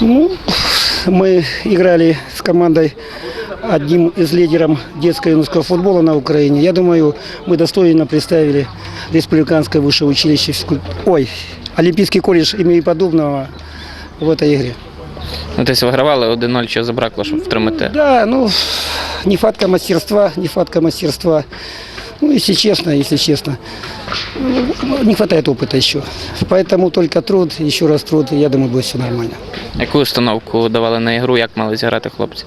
Ну, мы играли с командой одним из лидеров детского и юношеского футбола на Украине. Я думаю, мы достойно представили Республиканское высшее училище, физкуль- ой, Олимпийский колледж имени Подобного в этой игре. Ну, тобто вигравали 1-0, що забракло, щоб втримати. Да, ну, нехватка мастерства, нехватка мастерства. Ну, если честно, если честно, ну, не хватает опыта еще. Поэтому только труд, еще раз труд, и я думаю, будет все нормально. Яку установку давали на ігру, як мали зіграти хлопці?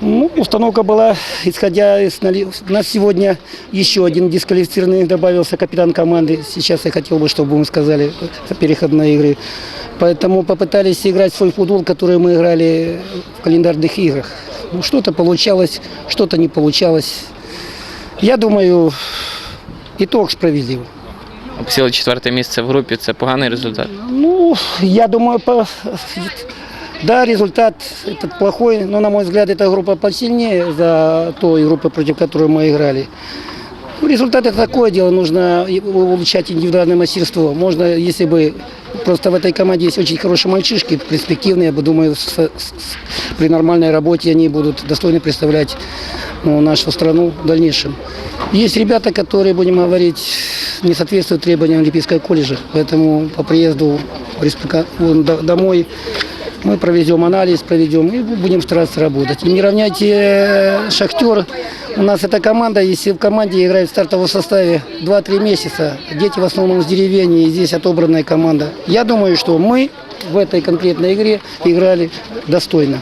Ну, установка была, исходя из... нали- У нас сегодня еще один дисквалифицированный добавился капитан команды. Сейчас я хотел бы, чтобы мы сказали, это переходные игры. Поэтому попытались играть свой футбол, который мы играли в календарных играх. Ну, что-то получалось, что-то не получалось. Я думаю, итог справедлив. Обсіли четверте місце в групі, це поганий результат. Ну, я думаю, по... да, результат этот плохой, но, на мой взгляд, эта группа посильнее за той группы, против которой мы играли. Ну, Результат это такое дело, нужно и- улучшать индивидуальное мастерство. Можно, если бы просто в этой команде есть очень хорошие мальчишки, перспективные, я бы думаю, с- с- с- при нормальной работе они будут достойно представлять ну, нашу страну в дальнейшем. Есть ребята, которые, будем говорить, не соответствуют требованиям Олимпийского колледжа, поэтому по приезду домой мы проведем анализ, проведем и будем стараться работать. Не равняйте э, «Шахтер». У нас эта команда, если в команде играет в стартовом составе 2-3 месяца, дети в основном с деревень, и здесь отобранная команда. Я думаю, что мы в этой конкретной игре играли достойно.